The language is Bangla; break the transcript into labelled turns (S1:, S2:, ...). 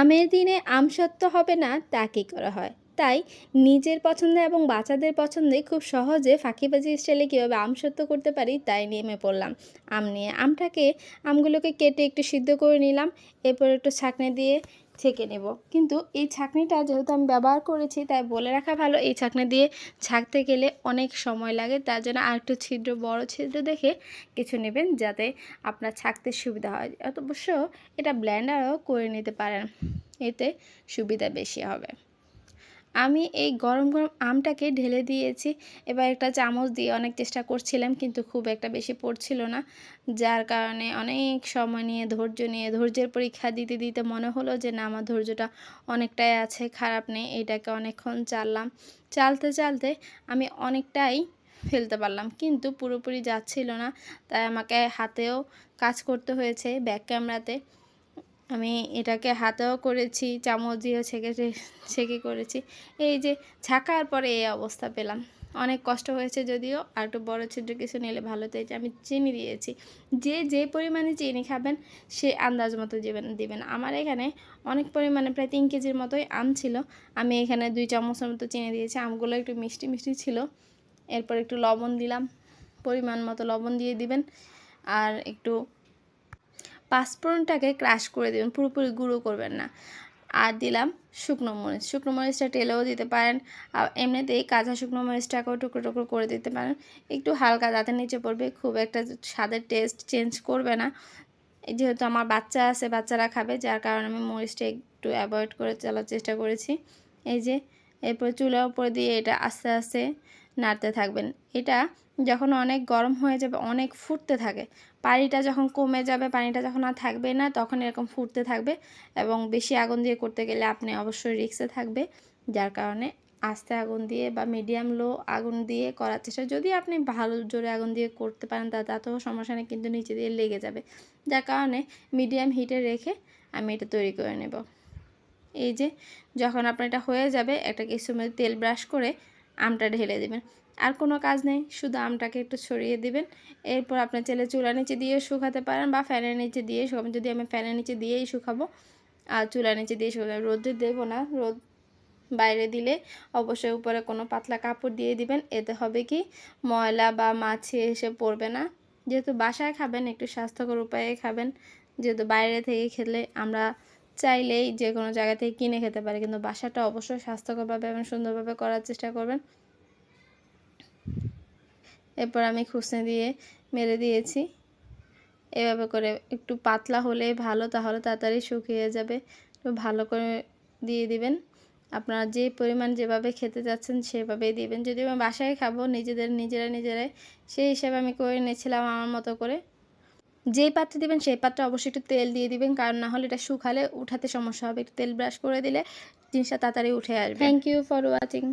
S1: আমের দিনে আমসত্ত্ব হবে না, তা কী করা হয়? তাই নিজের পছন্দে এবং বাচ্চাদের পছন্দে খুব সহজে ফাঁকিবাজি স্টাইলে কীভাবে আমসত্ত্ব করতে পারি, তাই নেমে পড়লাম। আম নিয়ে আমটাকে, আমগুলোকে কেটে একটু সিদ্ধ করে নিলাম, এরপর একটু ছাঁকনি দিয়ে ছেঁকে নেব। কিন্তু এই ছাঁকনিটা যেহেতু আমি ব্যবহার করেছি, তাই বলে রাখা ভালো। এই ছাঁকনি দিয়ে ছাঁকতে গেলে অনেক সময় লাগে, তার জন্য আর একটু ছিদ্র, বড় ছিদ্র দেখে কিছু নেবেন যাতে আপনার ছাঁকতে সুবিধা হয়। অবশ্য এটা ব্ল্যান্ডারও করে নিতে পারেন, এতে সুবিধা বেশি হবে। আমি এই গরম গরম আমটাকে ঢেলে দিয়েছি। এবার একটা চামচ দিয়ে অনেক চেষ্টা করছিলাম, কিন্তু খুব একটা বেশি পড়ছিল না। যার কারণে অনেক সময় নিয়ে, ধৈর্য নিয়ে, ধৈর্যের পরীক্ষা দিতে দিতে মনে হলো যে, না, আমার ধৈর্যটা অনেকটাই আছে, খারাপ নেই, এটাকে অনেকক্ষণ চাললাম। চালতে চালতে আমি অনেকটাই ফেলতে পারলাম, কিন্তু পুরোপুরি যাচ্ছিল না। তাই আমাকে হাতেও কাজ করতে হয়েছে, ব্যাক ক্যামেরাতে। আমি এটাকে হাতেও করেছি চামচ দিয়েও ছেঁকে ছেঁকে করেছি। এই যে ছাকার পরে এই অবস্থা পেলাম। অনেক কষ্ট হয়েছে যদিও, আর একটু বড়ো ছিদ্র কিছু নিলে ভালো তো আমি চিনি দিয়েছি। যে যে পরিমাণে চিনি খাবেন, সে আন্দাজ মতো দেবেন, দিবেন। আমার এখানে অনেক পরিমাণে প্রায় তিন কেজির মতোই আম ছিল। আমি এখানে দুই চামচের মতো চিনি দিয়েছি। আমগুলো একটু মিষ্টি মিষ্টি ছিল। এরপর একটু লবণ দিলাম। পরিমাণ মতো লবণ দিয়ে দিবেন। আর একটু পাঁচফোড়নটাকে ক্রাশ করে দেবেন, পুরোপুরি গুঁড়ো করবেন না। আর দিলাম শুকনো মরিচ। শুকনো মরিচটা টেলেও দিতে পারেন। আর এমনিতেই কাঁচা শুকনো মরিচটাকেও টুকরো টুকরো করে দিতে পারেন। একটু হালকা দাঁতের নিচে পড়বে, খুব একটা স্বাদের টেস্ট চেঞ্জ করবে না। যেহেতু আমার বাচ্চা আছে, বাচ্চারা খাবে, যার কারণে আমি মরিচটা একটু অ্যাভয়েড করে চলার চেষ্টা করেছি। এই যে, এরপর চুলার উপরে দিয়ে এটা আস্তে আস্তে নাড়তে থাকবেন। এটা যখন অনেক গরম হয়ে যাবে, অনেক ফুটতে থাকে, পানিটা যখন কমে যাবে, পানিটা যখন আর থাকবে না, তখন এরকম ফুটতে থাকবে এবং বেশি আগুন দিয়ে করতে গেলে আপনি অবশ্যই রিক্সে থাকবে। যার কারণে আস্তে আগুন দিয়ে বা মিডিয়াম লো আগুন দিয়ে করার চেষ্টা, যদি আপনি ভালো জোরে আগুন দিয়ে করতে পারেন, তা তাতেও সমস্যা নেই, কিন্তু নিচে দিয়ে লেগে যাবে। যার কারণে মিডিয়াম হিটে রেখে আমি এটা তৈরি করে নেব। এই যে, যখন আপনার এটা হয়ে যাবে, একটা কিছু তেল ব্রাশ করে আমটা ঢেলে দেবেন। আর কোনো কাজ নেই, শুধু আমটাকে একটু ছড়িয়ে দিবেন। এরপর আপনার ছেলে চুলার নিচে দিয়ে শুকাতে পারেন বা ফ্যানের নিচে দিয়ে শুকাবেন। যদি আমি ফ্যানের নিচে দিয়েই শুকাবো, আর চুলার নিচে দিয়ে শুকাবো রোদে দেবো না। রোদ বাইরে দিলে অবশ্যই উপরে কোনো পাতলা কাপড় দিয়ে দিবেন। এতে হবে কি, ময়লা বা মাছি এসে পড়বে না। যেহেতু বাসায় খাবেন, একটু স্বাস্থ্যকর উপায়ে খাবেন। যেহেতু বাইরে থেকে খেলে আমরা চাইলেই যে কোনো জায়গা থেকে কিনে খেতে পারে। কিন্তু বাসাটা অবশ্যই স্বাস্থ্যকরভাবে এবং সুন্দরভাবে করার চেষ্টা করবেন। এরপর আমি খুসনে দিয়ে মেরে দিয়েছি। এভাবে করে একটু পাতলা হলে ভালো, তাহলে তাড়াতাড়ি শুকিয়ে যাবে। একটু ভালো করে দিয়ে দিবেন। আপনারা যে পরিমাণ যেভাবে খেতে যাচ্ছেন সেভাবেই দিবেন। যদি আমি বাসায় খাব, নিজেদের নিজেরা নিজেরাই। সেই হিসাবে আমি করে নিয়েছিলাম আমার মতো করে। যেই পাত্রে দেবেন সেই পাত্রে অবশ্যই একটু তেল দিয়ে দিবেন, কারণ না হলে এটা শুকালে উঠাতে সমস্যা হবে। একটু তেল ব্রাশ করে দিলে জিনিসটা তাড়াতাড়ি উঠে আসবে। Thank you for watching